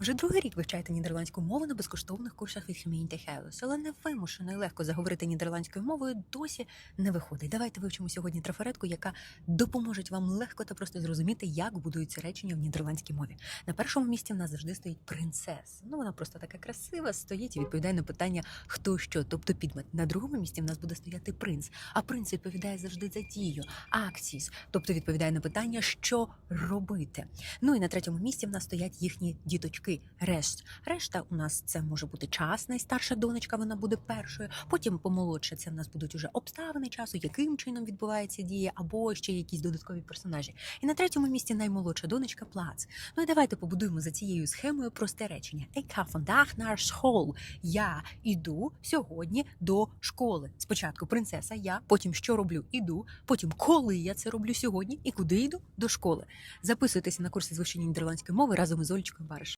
Вже другий рік вивчаєте нідерландську мову на безкоштовних курсах від Gemeente Huis, але невимушено і легко заговорити нідерландською мовою досі не виходить. Давайте вивчимо сьогодні трафаретку, яка допоможе вам легко та просто зрозуміти, як будуються речення в нідерландській мові. На першому місці в нас завжди стоїть принцес. Ну вона просто така красива, стоїть і відповідає на питання хто що, тобто підмет. На другому місці в нас буде стояти принц. А принц відповідає завжди за дію, аксіс, тобто відповідає на питання, що робити. Ну і на третьому місці в нас стоять їхні діточки. Решт. Решта у нас це може бути час, найстарша донечка, вона буде першою. Потім помолодше це в нас будуть уже обставини часу, яким чином відбувається дія, або ще якісь додаткові персонажі. І на третьому місці наймолодша донечка плац. Ну і давайте побудуємо за цією схемою просте речення. Ik ga vandaag. Я іду сьогодні до школи. Спочатку принцеса, я, потім що роблю? Іду, потім коли я це роблю сьогодні і куди йду до школи. Записуйтеся на курси з вивчення нідерландської мови разом із Олечкою Бариш.